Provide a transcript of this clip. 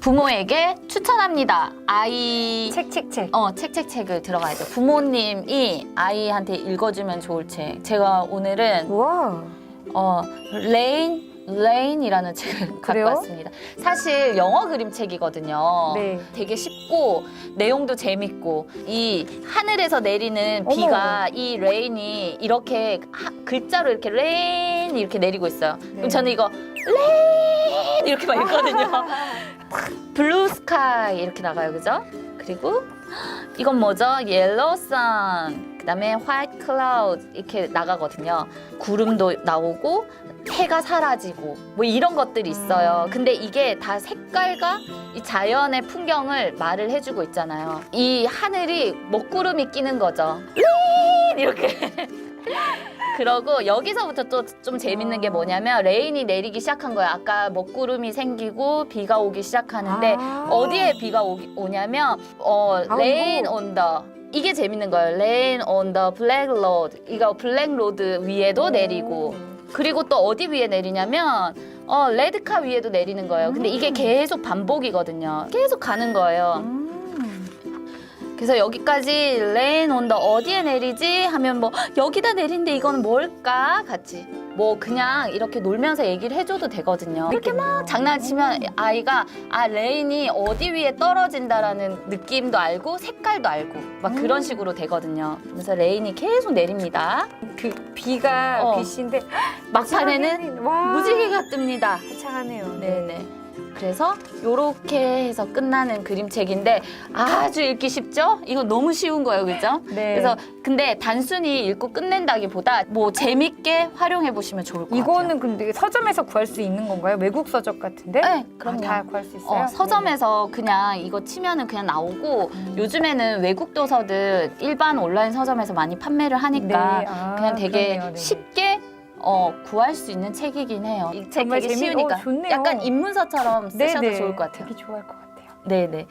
부모에게 추천합니다. 아이 책, 책, 책. 어, 책, 책, 책을 들어가야죠. 부모님이 아이한테 읽어주면 좋을 책. 제가 오늘은 우와. 어, 레인, 레인이라는 책을 그래요? 갖고 왔습니다. 사실 영어 그림책이거든요. 네. 되게 쉽고 내용도 재밌고 이 하늘에서 내리는 어머. 비가 이 레인이 이렇게 하- 글자로 이렇게 레인 이렇게 내리고 있어요. 네. 그럼 저는 이거 레인 이렇게 막 읽거든요. 블루 스카이 이렇게 나가요, 그죠? 그리고 이건 뭐죠? 옐로우 선. 그다음에 화이트 클라우드 이렇게 나가거든요. 구름도 나오고 해가 사라지고 뭐 이런 것들이 있어요. 음. 근데 이게 다 색깔과 이 자연의 풍경을 말을 해주고 있잖아요. 이 하늘이 먹구름이 끼는 거죠. 이렇게. 그러고 여기서부터 또 좀 재밌는 게 뭐냐면 레인이 내리기 시작한 거예요. 아까 먹구름이 생기고 비가 오기 시작하는데 아. 어디에 비가 오기, 오냐면 어 아, 레인. 온더 이게 재밌는 거예요. 레인 온더 블랙 로드 이거 블랙 로드 위에도 내리고 그리고 또 어디 위에 내리냐면 어 레드카 위에도 내리는 거예요. 근데 이게 음. 계속 반복이거든요. 계속 가는 거예요. 음. 그래서 여기까지 레인 온더 어디에 내리지 하면 뭐 여기다 내린데 이건 뭘까 같이 뭐 그냥 이렇게 놀면서 얘기를 해줘도 되거든요. 이렇게 막 장난치면 아이가 아 레인이 어디 위에 떨어진다라는 느낌도 알고 색깔도 알고 막 그런 음. 식으로 되거든요. 그래서 레인이 계속 내립니다. 그 비가 어. 빛인데 막판에는 와. 무지개가 뜹니다. 화창하네요. 네네. 그래서 요렇게 해서 끝나는 그림책인데 아주 읽기 쉽죠? 이거 너무 쉬운 거예요, 그죠? 네. 그래서 근데 단순히 읽고 끝낸다기보다 뭐 재밌게 활용해 보시면 좋을 것 같아요. 이거는 근데 서점에서 구할 수 있는 건가요? 외국 서적 같은데? 네, 아, 그럼요. 다 구할 수 있어요? 어, 서점에서 그냥 이거 치면은 그냥 나오고 음. 요즘에는 외국 도서들 일반 온라인 서점에서 많이 판매를 하니까 네. 아, 그냥 되게 그러네요. 네. 쉽게 어, 구할 수 있는 책이긴 해요. 이책 정말 되게 재미- 쉬우니까 어, 좋네요. 약간 입문서처럼 쓰셔도 네네. 좋을 것 같아요. 되게 좋아할 것 같아요. 네네.